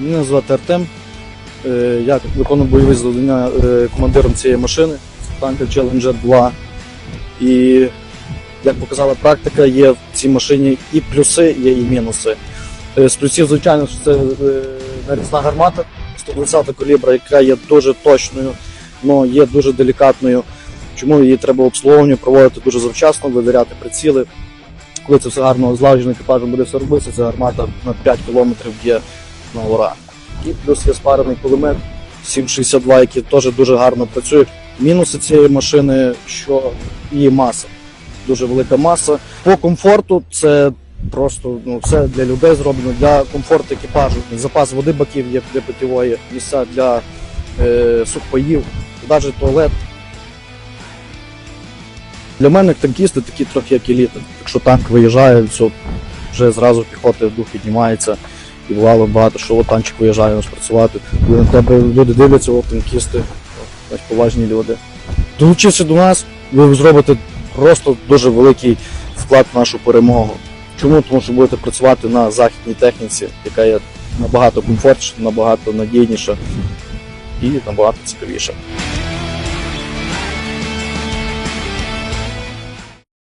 Мене звати Артем. Е, Я виконую бойові завдання е, командиром цієї машини танка Challenger 2. І як показала практика, є в цій машині і плюси, є і мінуси. Е, З плюсів, звичайно, це нарізна гармата 120 калібра, яка є дуже точною, але є дуже делікатною. Чому її треба обслуговування проводити дуже завчасно, вивіряти приціли. Коли це все гарно злагоджено екіпажем буде все робитися, ця гармата на 5 км є на ура. І плюс є спарений кулемет 762, який теж дуже гарно працює. Мінуси цієї машини, що її маса. Дуже велика маса. По комфорту це просто ну, все для людей зроблено, для комфорту екіпажу. Запас води баків є для питьової, місця для е, сухпаїв, навіть туалет. Для мене танкісти такі трохи як еліта. Якщо танк виїжджає, все, вже зразу піхоти дух піднімається. І бувало багато, що виїжджає нас працювати. Коли на тебе люди дивляться, от танкісти, поважні люди. Долучився до нас, ви зробите просто дуже великий вклад в нашу перемогу. Чому? Тому що будете працювати на західній техніці, яка є набагато комфортніша, набагато надійніша і набагато цікавіша.